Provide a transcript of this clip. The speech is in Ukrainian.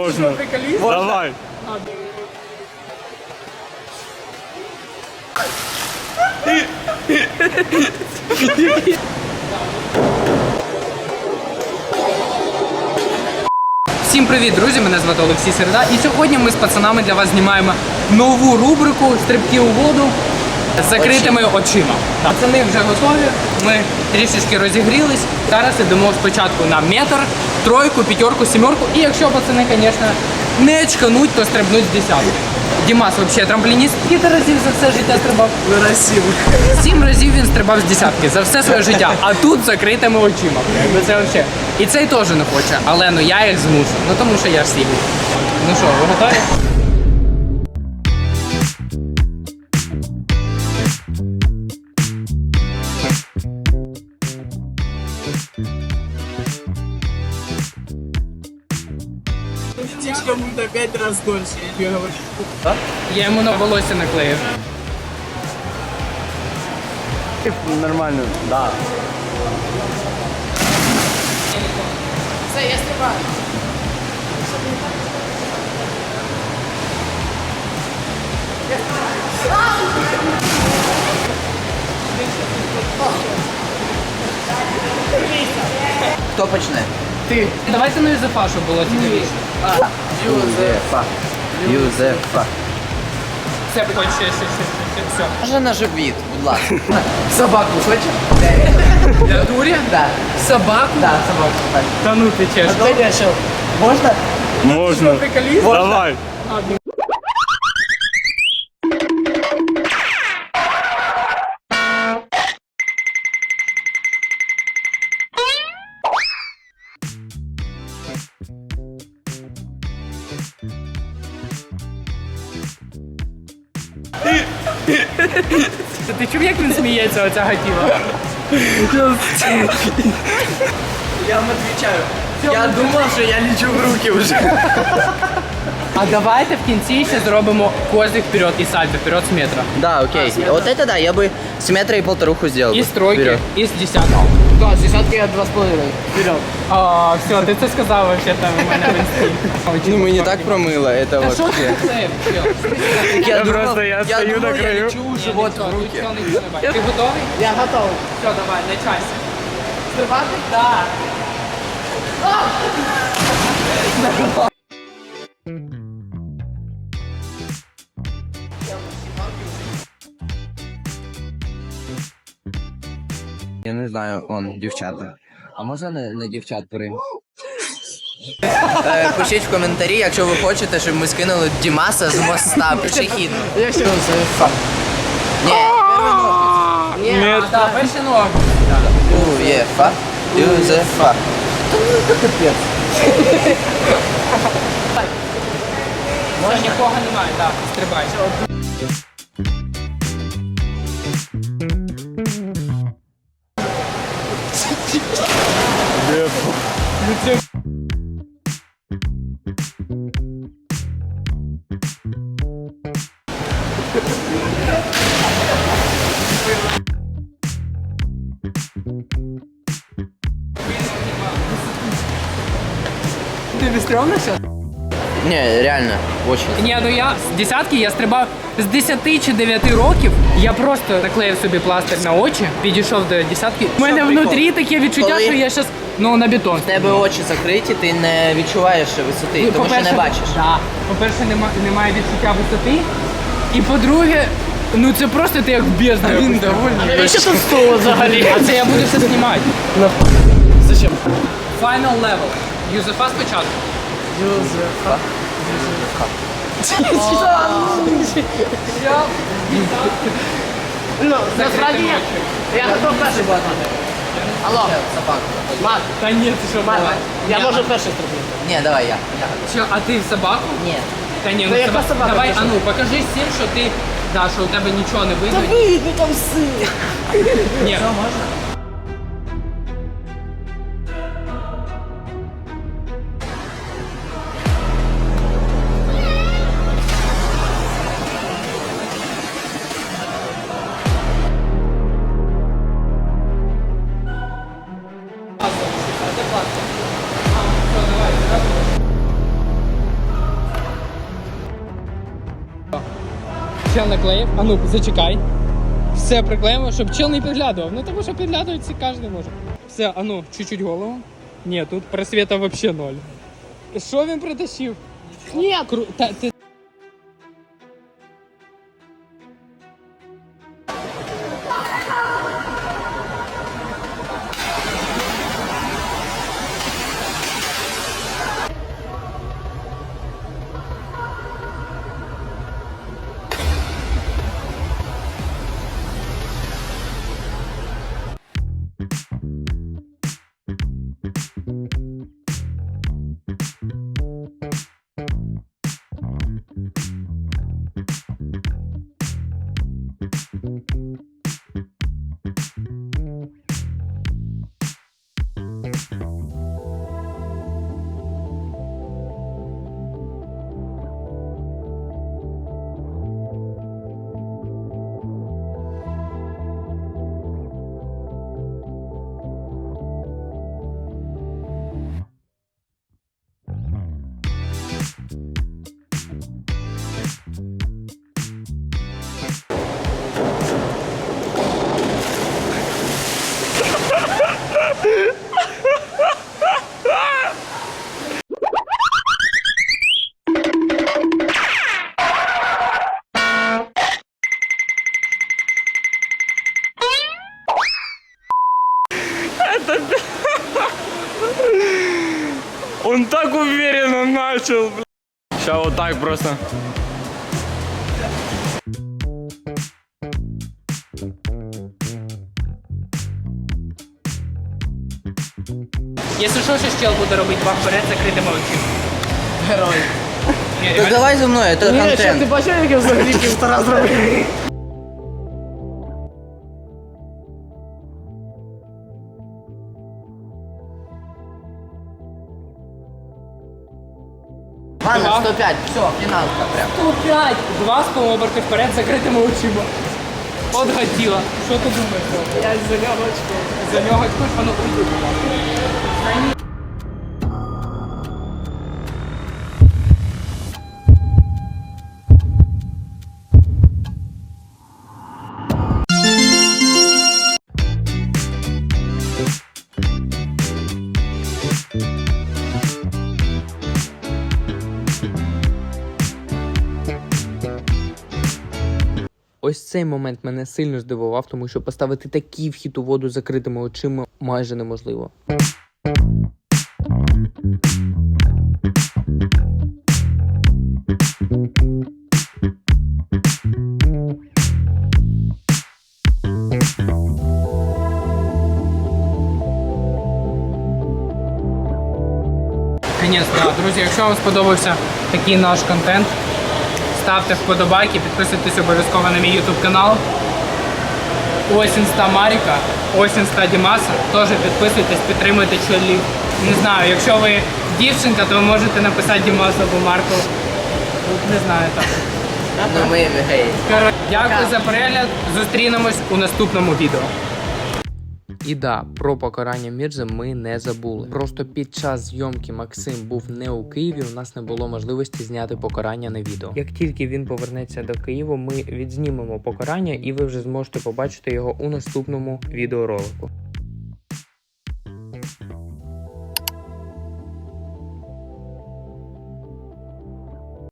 Можно. Давай. Всім привіт, друзі! Мене звати Олексій Середа. І сьогодні ми з пацанами для вас знімаємо нову рубрику Стрибки у воду з закритими очима. Пацани вже готові. Ми трішечки розігрілись. Зараз йдемо спочатку на метр, тройку, п'ятерку, сімерку. І якщо пацани, звісно, не чкануть, то стрибнуть з десятки. Дімас взагалі трамплініст. Скільки разів за все життя стрибав? Разів. Сім разів він стрибав з десятки за все своє життя. А тут з закритими очима. Якби це взагалі. І цей теж не хоче, але ну я їх змушу. Ну тому що я ж сильний. Ну що, ви готові? Пять раз дольше, я тебе говорю. Я йому на волосся наклеїв. Нормально. Да. Хто почне? Ти. Давайте на Юзефа, щоб було цікавіше. Юзефа. Юзефа. Це хоч ще, ще, ще, ще, все. Може на живіт, будь ласка. Собаку хочеш? Для дурі? Да. Собаку? Да, собаку. Так. Та ну ти чеш. Хто решил? Можна? Можно. Приколіст? Давай. Ти чув, як він сміється, оця гатіва? Я вам отвечаю. Я думав, що я лічу в руки вже. А давайте в кінці ще зробимо козик вперед і сальто вперед з метра. Да, окей. Вот это да, я бы с метра и полторуху сделал. І бы. з тройки, Вперед. і з десятки. Да, с десятки я два с половиной. Вперед. А, все, ти це сказав вообще там у мене в інсті. Ну мы не так промыло, это Та що вообще. ти це? чел? Я, просто- я стою думал, на краю. Я лечу живот в Нічого, руки. нічого не відчувай. Ти готовий? Я готов. Все, давай, на часі. Стрибати? Так. Я не знаю, он, дівчата. А можна не, не дівчат при? Е, Пишіть в коментарі, якщо ви хочете, щоб ми скинули Дімаса з моста. Пишіть. Я ще Ні, Ні, так, перший ног. Юзефа. Юзефа. Все, нікого немає, так, стрибай. Тобі стрьомно зараз? Ні, реально, очень. Ні, ну я з десятки я стрибав з 10 чи 9 років. Я просто наклеїв собі пластир на очі, підійшов до десятки. У мене прикол? внутрі таке відчуття, Коли- що я зараз ну на бетон. В тебе очі закриті, ти не відчуваєш висоти, Ну, тому що не бачиш. Да. По-перше, нема, немає відчуття висоти. І по-друге, ну це просто ти як в бездну. Він довольний. Що тут стол взагалі? А це я буду все знімати. Зачем? Final level. Юзефа спочатку. Юзефа. Ну, насправді я, я готов перший платити. Алло, Собаку. Мат, Та ні, ти що, Мат, давай. я Ні, можу перший стрибнути. Ні, давай я. я. Що, а ти в собаку? Ні. Та ні, Та ну яка собака. собака Давай, пішла? а ну, покажи всім, що ти, да, що у тебе нічого не видно. Вийди там син. Ні. чел наклеїв. А ну, зачекай. Все приклеїмо, щоб чел не підглядував. Ну тому що підглядувати кожен може. Все, а ну, чуть-чуть голову. Ні, тут просвіта взагалі ноль. Що він притащив? Ні, кру... Та, ти... Mm-hmm. уверенно начал. Сейчас вот так просто. Якщо що, ще чел буде робити вам вперед закритими очима. Герой. Ні, Так реально. давай зі мною, це Ні, що ти контент. бачив, як я взагалі півтора зробив? 105, все, фіналка прям. 105! Два з оберти вперед закритими очима. От хотіла. Що ти думаєш? Я за нього очко. За нього воно а цей момент мене сильно здивував, тому що поставити такий вхід у воду закритими очима майже неможливо. Друзі, якщо вам сподобався такий наш контент, ставте вподобайки, підписуйтесь обов'язково на мій YouTube канал. Ось інста Маріка, ось інста Дімаса. Теж підписуйтесь, підтримуйте чолів. Не знаю, якщо ви дівчинка, то ви можете написати Дімасу або Марку. Не знаю так. Ну ми. Дякую за перегляд. Зустрінемось у наступному відео. І да, про покарання Мірзи ми не забули. Просто під час зйомки Максим був не у Києві. У нас не було можливості зняти покарання на відео. Як тільки він повернеться до Києва, ми відзнімемо покарання, і ви вже зможете побачити його у наступному відеоролику.